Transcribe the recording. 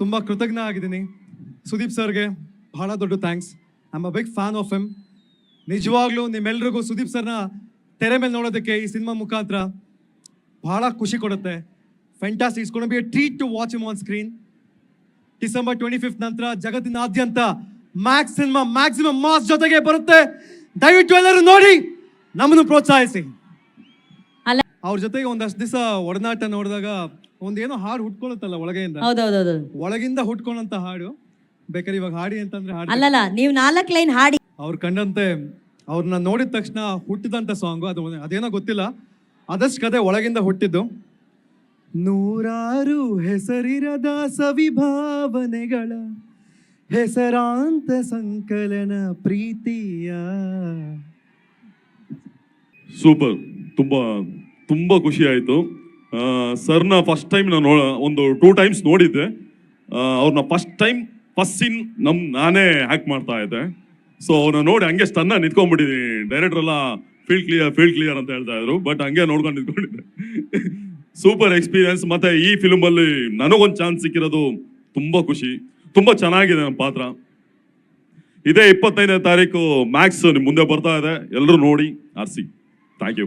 ತುಂಬ ಕೃತಜ್ಞ ಆಗಿದ್ದೀನಿ. ಸುದೀಪ್ ಸರ್ಗೆ ಬಹಳ ದೊಡ್ಡ thanks I a big fan of him ನಿಜವಾಗ್ಲೂ ನಿಮ್ಮೆಲ್ರಿಗೂ ಸುದೀಪ್ ಸರ್ನ ತೆರೆ ಮೇಲೆ ನೋಡೋದಕ್ಕೆ ಈ ಸಿನಿಮಾ ಮುಖಾಂತರ ಬಹಳ ಖುಷಿ ಕೊಡುತ್ತೆ. Fantastic it's be a treat to watch him on screen December twenty fifth ನಂತರ ಜಗತ್ತಿನಾದ್ಯಂತ ಮ್ಯಾಕ್ಸ್ ಸಿನಿಮಾ ಮ್ಯಾಕ್ಸಿಮಮ್ ಮಾಸ್ ಜೊತೆಗೆ ಬರುತ್ತೆ. ದಯವಿಟ್ಟು ಎಲ್ಲರೂ ನೋಡಿ ನಮ್ಮನ್ನು ಪ್ರೋತ್ಸಾಹಿಸಿ. ಅವ್ರ ಜೊತೆಗೆ ಒಂದಷ್ಟು ದಿವಸ ಒಡನಾಟ ನೋಡಿದಾಗ ಒಂದೇನೋ ಹಾಡು ಹುಟ್ಕೊಳತ್ತಲ್ಲ ಒಳಗೆಯಿಂದ? ಹೌದೌದೌದು. ಒಳಗಿಂದ ಹುಟ್ಕೊಂಡಂತ ಹಾಡು? ಬೇಕಾದ್ರೆ ಇವಾಗ ಹಾಡಿ ಅಂತಂದ್ರೆ ಹಾಡಿ. ಅಲ್ಲಲ್ಲ ನೀವು ನಾಲ್ಕು ಲೈನ್ ಹಾಡಿ. ಅವ್ರು ಕಂಡಂತೆ ಅವ್ರನ್ನ ನೋಡಿದ ತಕ್ಷಣ ಹುಟ್ಟಿದಂತ ಸಾಂಗು ಅದು ಅದೇನೋ ಗೊತ್ತಿಲ್ಲ. ಅದಷ್ಟು ಕತೆ ಒಳಗಿಂದ ಹುಟ್ಟಿದ್ದು. ನೂರಾರು ಹೆಸರಿರದ ಸವಿಭಾವನೆಗಳ ಹೆಸರಾಂತ ಸಂಕಲನ ಪ್ರೀತಿಯ. ಸೂಪರ್. ತುಂಬಾ ತುಂಬಾ ಖುಷಿ ಆಯಿತು. ಸರ್ನ ಫಸ್ಟ್ ಟೈಮ್ ನಾನು ಒಂದು ಟೂ ಟೈಮ್ಸ್ ನೋಡಿದ್ದೆ. ಅವ್ರನ್ನ ಫಸ್ಟ್ ಟೈಮ್ ಫಸ್ಟ್ ಸೀನ್ ನಮ್ ನಾನೇ ಹ್ಯಾಕ್ ಮಾಡ್ತಾ ಇದ್ದೆ. ಸೊ ಅವ್ರನ್ನ ನೋಡಿ ಹಂಗೆ ಸ್ಟನ್ನ ನಿಂತ್ಕೊಂಡ್ಬಿಟ್ಟಿದ್ದೀನಿ ಡೈರೆಕ್ಟರ್ ಎಲ್ಲ ಫೀಲ್ಡ್ ಕ್ಲಿಯರ್ ಫೀಲ್ಡ್ ಕ್ಲಿಯರ್ ಅಂತ ಹೇಳ್ತಾ ಇದ್ರು. ಬಟ್ ಹಂಗೆ ನೋಡ್ಕೊಂಡು ನಿಂತ್ಕೊಂಡಿದ್ದೆ. ಸೂಪರ್ ಎಕ್ಸ್ಪೀರಿಯನ್ಸ್ ಮತ್ತೆ ಈ ಫಿಲ್ಮಲ್ಲಿ ನನಗೊಂದು ಚಾನ್ಸ್ ಸಿಕ್ಕಿರೋದು ತುಂಬ ಖುಷಿ. ತುಂಬ ಚೆನ್ನಾಗಿದೆ ನಮ್ಮ ಪಾತ್ರ. ಇದೇ ಇಪ್ಪತ್ತೈದನೇ ತಾರೀಕು ಮ್ಯಾಕ್ಸ್ ನಿಮ್ ಮುಂದೆ ಬರ್ತಾ ಇದೆ. ಎಲ್ಲರೂ ನೋಡಿ, RC. Thank you